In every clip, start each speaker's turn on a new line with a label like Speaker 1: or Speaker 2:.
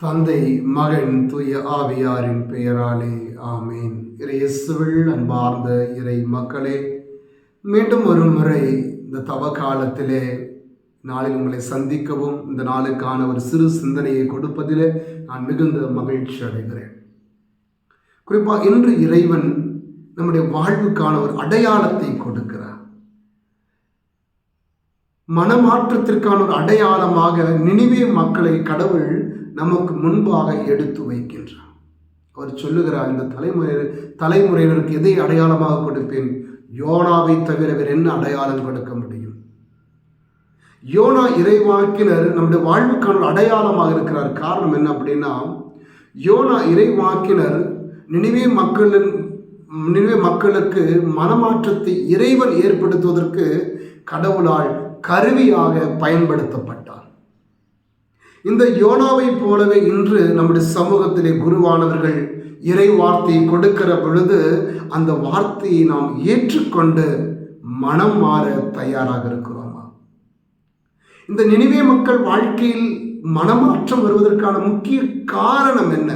Speaker 1: தந்தை மகன் தூய ஆவியாரின் பெயராலே ஆமேன். இறையசுவில் அன்பார்ந்த இறை மக்களே மீண்டும் ஒரு முறை இந்த தவ காலத்திலே நாளில் உங்களை சந்திக்கவும் இந்த நாளுக்கான ஒரு சிறு சிந்தனையை கொடுப்பதிலே நான் மிகுந்த மகிழ்ச்சி அடைகிறேன். குறிப்பாக இன்று இறைவன் நம்முடைய வாழ்வுக்கான ஒரு அடையாளத்தை கொடுக்கிறார். மனமாற்றத்திற்கான ஒரு அடையாளமாக நினைவே மக்களை கடவுள் நமக்கு முன்பாக எடுத்து வைக்கின்றார். அவர் சொல்லுகிறார் இந்த தலைமுறை தலைமுறையினருக்கு எதை அடையாளமாக கொடுப்பேன்? யோனாவை தவிர வேறு என்ன அடையாளம் கொடுக்க முடியும்? யோனா இறைவாக்கினர் நம்முடைய வாழ்வுக்கான அடையாளமாக இருக்கிறார். காரணம் என்ன அப்படின்னா யோனா இறைவாக்கினர் நினைவே மக்களின் நினைவே மக்களுக்கு மனமாற்றத்தை இறைவன் ஏற்படுத்துவதற்கு கடவுளால் கருவியாக பயன்படுத்தப்பட்டார். இந்த யோனாவை போலவே இன்று நம்முடைய சமூகத்திலே குருவானவர்கள் இறை வார்த்தையை கொடுக்கிற பொழுது அந்த வார்த்தையை நாம் ஏற்றுக்கொண்டு மனம் மாற தயாராக இருக்கிறோம். இந்த நினைவே மக்கள் வாழ்க்கையில் மனமாற்றம் வருவதற்கான முக்கிய காரணம் என்ன?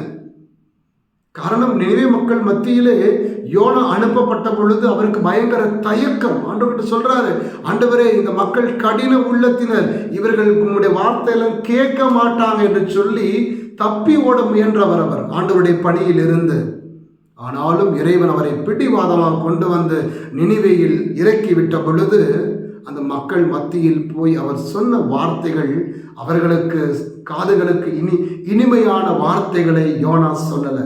Speaker 1: காரணம் நினைவே மக்கள் மத்தியிலே யோனா அனுப்பப்பட்ட பொழுது அவருக்கு பயங்கர தயக்கம். ஆண்டவர்கிட்ட சொல்றாரு ஆண்டவரே இந்த மக்கள் கடின உள்ளத்தினர். இவர்கள் உங்களுடைய வார்த்தையெல்லாம் கேட்க மாட்டாங்க என்று சொல்லி தப்பி ஓட முயன்றவர் அவர். ஆண்டவருடைய பணியில் இருந்து. ஆனாலும் இறைவன் அவரை பிடிவாதமாக கொண்டு வந்து நினைவையில் இறக்கி விட்ட பொழுது அந்த மக்கள் மத்தியில் போய் அவர் சொன்ன வார்த்தைகள் அவர்களுக்கு காதுகளுக்கு இனி இனிமையான வார்த்தைகளை யோனா சொல்லலை.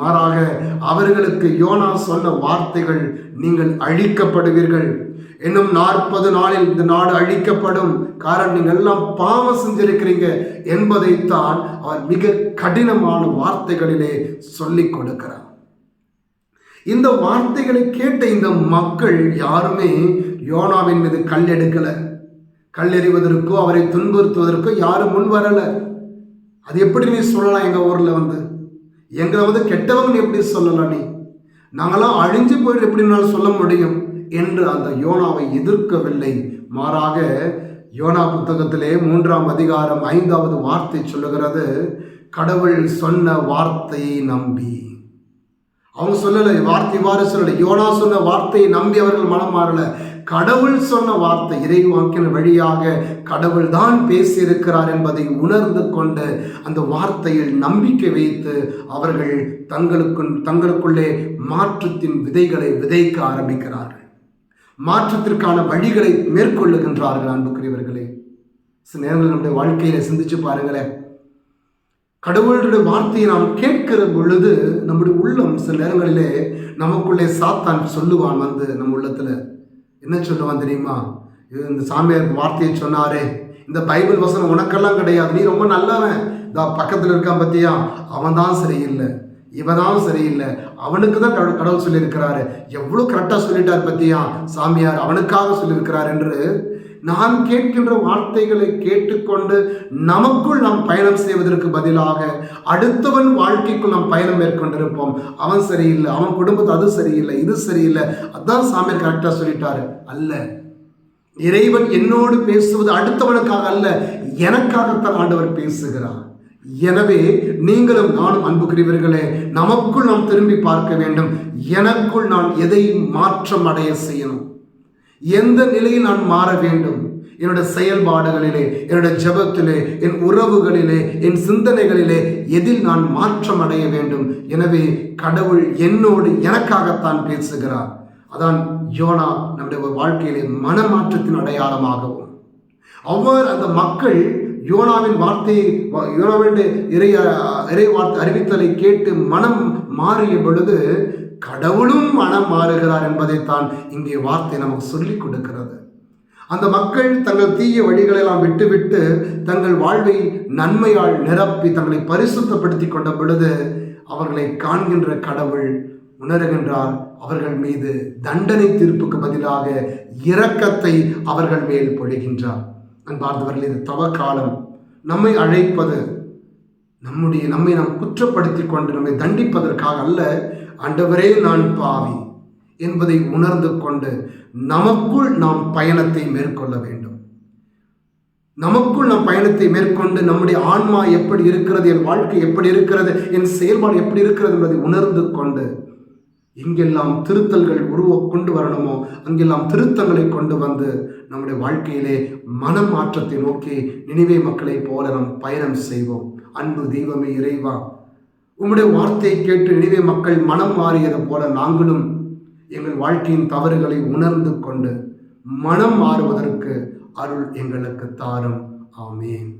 Speaker 1: மாறாக அவர்களுக்கு யோனா சொன்ன வார்த்தைகள் நீங்கள் அழிக்கப்படுவீர்கள். இன்னும் நாற்பது நாளில் இந்த நாடு அழிக்கப்படும். காரணம் நீங்கள் எல்லாம் பாவம் செஞ்சிருக்கிறீங்க என்பதைத்தான் அவர் மிக கடினமான வார்த்தைகளிலே சொல்லிக் கொடுக்கிறார். இந்த வார்த்தைகளை கேட்ட இந்த மக்கள் யாருமே யோனாவின் மீது கல் எடுக்கலை. கல் எறிவதற்கோ அவரை துன்புறுத்துவதற்கோ யாரும் முன் வரலை. அது எப்படி நீ சொல்லலாம் எங்கள் ஊரில் வந்து? எங்களை வந்து கெட்டவங்க எப்படி சொல்லலாம் நீ? நாங்களாம் அழிஞ்சு போயிட்டு எப்படினாலும் சொல்ல முடியும்? என்று அந்த யோனாவை எதிர்க்கவில்லை. மாறாக யோனா புத்தகத்திலே மூன்றாம் அதிகாரம் ஐந்தாவது வார்த்தை சொல்லுகிறது கடவுள் சொன்ன வார்த்தையை நம்பி. அவங்க சொல்லலை வார்த்தை வார சொல்லலை. யோனா சொன்ன வார்த்தையை நம்பி அவர்கள் மனம் மாறலை. கடவுள் சொன்ன வார்த்தை இறைவாக்கின வழியாக கடவுள் தான் பேசியிருக்கிறார் என்பதை உணர்ந்து கொண்டு அந்த வார்த்தையில் நம்பிக்கை வைத்து அவர்கள் தங்களுக்கு தங்களுக்குள்ளே மாற்றத்தின் விதைகளை விதைக்க ஆரம்பிக்கிறார்கள். மாற்றத்திற்கான வழிகளை மேற்கொள்ளுகின்றார்கள் அன்புக்குரியவர்களே. சில நேரங்கள் நம்முடைய வாழ்க்கையில சிந்திச்சு பாருங்களேன். கடவுளுடைய வார்த்தையை நாம் கேட்கிற பொழுது நம்முடைய உள்ளம் சில நேரங்களிலே நமக்குள்ளே சாத்தான் சொல்லுவான் வந்து நம்ம உள்ளத்தில். என்ன சொல்லுவான் தெரியுமா? இந்த சாமியார் வார்த்தையை சொன்னாரே இந்த பைபிள் வசனம் உனக்கெல்லாம் கிடையாது நீ ரொம்ப நல்லவன். இதா பக்கத்தில் இருக்கான் பத்தியா? அவன் தான் சரியில்லை. இவன் தான் சரியில்லை. அவனுக்கு தான் கடவுள் கடவுள் சொல்லியிருக்கிறாரு. எவ்வளோ கரெக்டாக சொல்லிட்டார் பத்தியா? சாமியார் அவனுக்காக சொல்லியிருக்கிறார் என்று நாம் கேட்கின்ற வார்த்தைகளை கேட்டுக்கொண்டு நமக்குள் நாம் பயணம் செய்வதற்கு பதிலாக அடுத்தவன் வாழ்க்கைக்குள் நாம் பயணம் மேற்கொண்டிருப்போம். அவன் சரியில்லை அவன் குடும்பத்தை அது சரியில்லை இது சரியில்லை. அதான் சாமியார் கரெக்டாக சொல்லிட்டாரு. அல்ல. இறைவன் என்னோடு பேசுவது அடுத்தவனுக்காக அல்ல எனக்காகத்தான் ஆண்டவர் பேசுகிறார். எனவே நீங்களும் நானும் அன்புக்குரியவர்களே நமக்குள் நாம் திரும்பி பார்க்க வேண்டும். எனக்குள் நான் எதை மாற்றம் அடைய செய்யணும்? எந்த நிலையில் நான் மாற வேண்டும்? என்னோட செயல்பாடுகளிலே என்னோட ஜெபத்திலே என் உறவுகளிலே என் சிந்தனைகளிலே எதில் நான் மாற்றம் அடைய வேண்டும்? எனவே கடவுள் என்னோடு எனக்காகத்தான் பேசுகிறார். அதான் யோனா நம்முடைய வாழ்க்கையிலே மனமாற்றத்தின் அடையாளமாகவும். அவ்வாறு அந்த மக்கள் யோனாவின் வார்த்தையை யோனாவின் இறை இறை வார்த்தை அறிவித்தலை கேட்டு மனம் மாறிய பொழுது கடவுளும் மனம் மாறுகிறார் என்பதைத்தான் இங்கே வார்த்தை நமக்கு சொல்லிக் கொடுக்கிறது. அந்த மக்கள் தங்கள் தீய வழிகளெல்லாம் விட்டுவிட்டு தங்கள் வாழ்வை நன்மையால் நிரப்பி தங்களை பரிசுத்தப்படுத்தி கொண்ட பொழுது அவர்களை காண்கின்ற கடவுள் உணர்கின்றார். அவர்கள் மீது தண்டனை தீர்ப்புக்கு பதிலாக இரக்கத்தை அவர்கள் மேல் பொழிகின்றார். அன்பார்ந்தவர்கள் இது தவக்காலம் காலம் நம்மை அழைப்பது நம்முடைய நம்மை நாம் குற்றப்படுத்தி கொண்டு நம்மை தண்டிப்பதற்காக அல்ல ஆண்டவரே நான் பாவி என்பதை உணர்ந்து கொண்டு நமக்குள் நாம் பயணத்தை மேற்கொள்ள வேண்டும். நமக்குள் நாம் பயணத்தை மேற்கொண்டு நம்முடைய ஆன்மா எப்படி இருக்கிறது என் வாழ்க்கை எப்படி இருக்கிறது என் செயல்பாடு எப்படி இருக்கிறது என்பதை உணர்ந்து கொண்டு எங்கெல்லாம் திருத்தல்கள் உருவ கொண்டு வரணுமோ அங்கெல்லாம் திருத்தங்களை கொண்டு வந்து நம்முடைய வாழ்க்கையிலே மனம் மாற்றத்தை நோக்கி நினைவே மக்களைப் போல நாம் பயணம் செய்வோம். அன்பு தெய்வமே இறைவா. உம்முடைய வார்த்தையை கேட்டு நினைவே மக்கள் மனம் மாறியது போல நாங்களும் எங்கள் வாழ்க்கையின் தவறுகளை உணர்ந்து கொண்டு மனம் மாறுவதற்கு அருள் எங்களுக்கு தாரும். ஆமேன்.